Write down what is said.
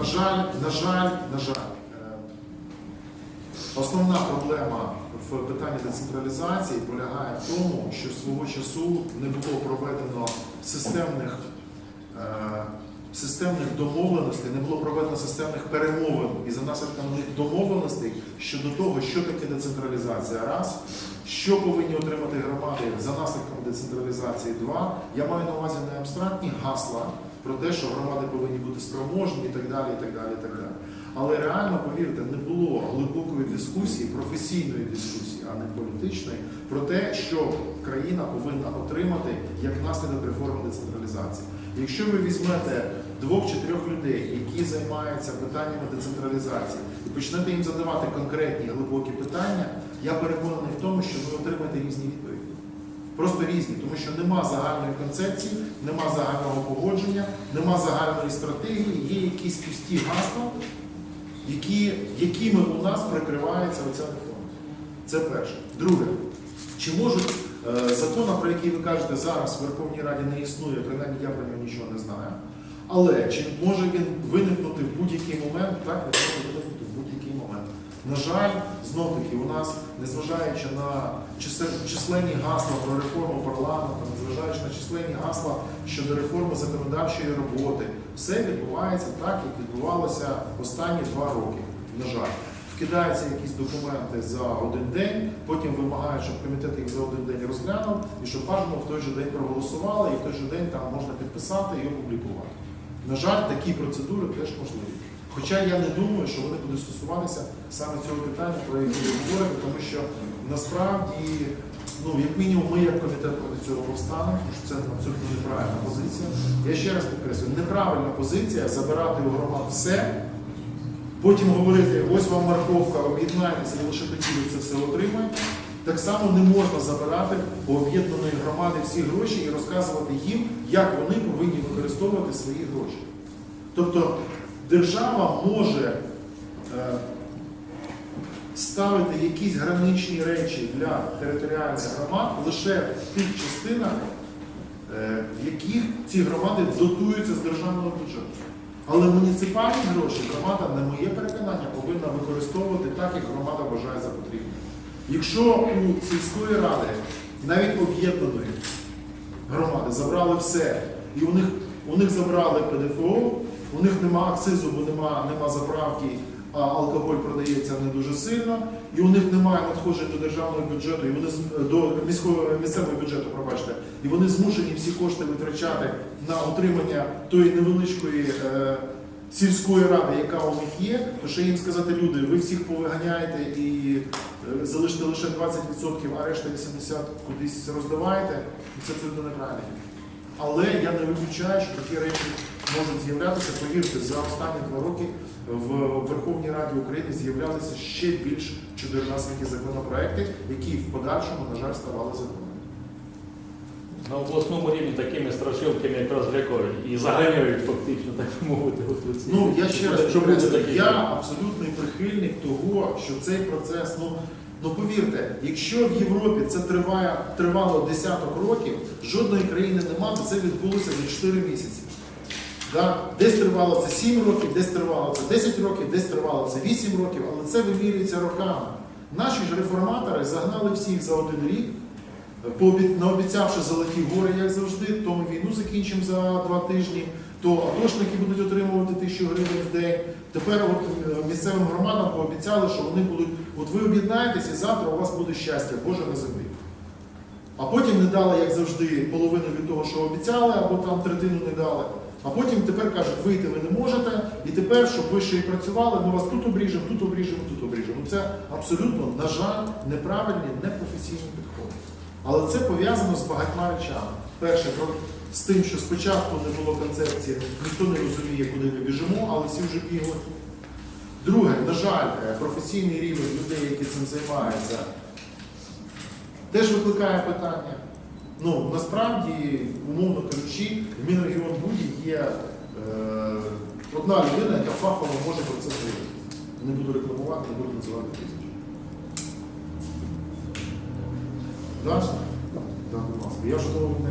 на жаль, на жаль, на жаль, е, основна проблема в питанні децентралізації полягає в тому, що свого часу не було проведено системних, е, системних домовленостей, не було проведено системних перемовин і за наслідками домовленостей щодо того, що таке децентралізація, раз, що повинні отримати громади за наслідками децентралізації, два. Я маю на увазі не абстрактні гасла про те, що громади повинні бути спроможні і так далі, і так далі, і так далі. Але реально, повірте, не було глибокої дискусії, професійної дискусії, а не політичної, про те, що країна повинна отримати як наслідок реформи децентралізації. Якщо ви візьмете двох чи трьох людей, які займаються питаннями децентралізації, і почнете їм задавати конкретні глибокі питання, я переконаний в тому, що ви отримаєте різні відповіді. Просто різні, тому що нема загальної концепції, нема загального погодження, нема загальної стратегії, є якісь пусті гасла, які, якими у нас прикривається оця реформа. Це перше. Друге, чи можуть е, закон, про який ви кажете, зараз в Верховній Раді не існує, принаймні я про нього нічого не знаю. Але чи може він виникнути в будь-який момент? Так, він може виникнути в будь-який момент. На жаль, знов таки, у нас, незважаючи на численні гасла про реформу парламенту, незважаючи на численні гасла щодо реформи законодавчої роботи, все відбувається так, як відбувалося останні два роки. На жаль. Вкидаються якісь документи за один день, потім вимагають, щоб комітет їх за один день розглянув, і щоб бажано в той же день проголосували, і в той же день там можна підписати і опублікувати. На жаль, такі процедури теж можливі. Хоча я не думаю, що вони будуть стосуватися саме цього питання, про яке ви говорите, тому що насправді, ну як мінімум, ми як комітет проти цього повстанемо, тому що це абсолютно неправильна позиція. Я ще раз підкреслюю, неправильна позиція забирати у громад все, потім говорити, ось вам морковка, об'єднайтеся, і лише тоді ви це все отримаєте. Так само не можна забирати у об'єднаної громади всі гроші і розказувати їм, як вони повинні використовувати свої гроші. Тобто держава може е, ставити якісь граничні речі для територіальних громад лише в тих частинах, е, в яких ці громади дотуються з державного бюджету. Але муніципальні гроші громада, на моє переконання, повинна використовувати так, як громада вважає за потрібне. Якщо у сільської ради, навіть об'єднаної громади, забрали все, і у них, у них забрали ПДФО, у них нема акцизу, бо нема, нема заправки, а алкоголь продається не дуже сильно, і у них немає надходжень до державного бюджету, і вони до міського місцевого бюджету, пробачте, і вони змушені всі кошти витрачати на утримання тої невеличкої е, сільської ради, яка у них є, то ще їм сказати, люди, ви всіх повиганяєте і е, залишите лише 20%, а решта 80% кудись роздаваєте, і це абсолютно неправильно. Але я не виключаю, що такі речі можуть з'являтися. Повірте, за останні два роки в Верховній Раді України з'являлися ще більш чудернасенькі законопроекти, які в подальшому, на жаль, ставали законами. На обласному рівні такими страшилками якраз лякають і заганяють фактично, так би мовити. оці. Ну я ще раз буде я абсолютний прихильник того, що цей процес, ну, ну повірте, якщо в Європі це триває, тривало десяток років, жодної країни нема, то це відбулося за 4 місяці. Десь тривало це 7 років, десь тривало це 10 років, десь тривало це 8 років, але це вимірюється роками. Наші ж реформатори загнали всіх за один рік, наобіцявши золоті гори, як завжди, то ми війну закінчимо за два тижні, то атошники будуть отримувати тисячу гривень в день. Тепер от е, місцевим громадам пообіцяли, що вони будуть, от ви об'єднаєтесь і завтра у вас буде щастя, Боже на землі. А потім не дали, як завжди, половину від того, що обіцяли, або там третину не дали. А потім тепер кажуть, вийти ви не можете, і тепер, щоб ви ще й працювали, ми вас тут обріжемо, тут обріжемо, тут обріжемо. Це абсолютно, на жаль, неправильні, непрофесійні підходи. Але це пов'язано з багатьма речами. Перше, з тим, що спочатку не було концепції, ніхто не розуміє, куди ми біжимо, але всі вже бігли. Друге, на жаль, е, професійний рівень людей, які цим займаються, теж викликає питання. Ну, насправді, умовно кажучи, в Мінрегіонбуді є е, одна людина, яка фахово може про це говорити. Не буду рекламувати, не буду називати прізвище. Да? Да, будь ласка. Я ж того не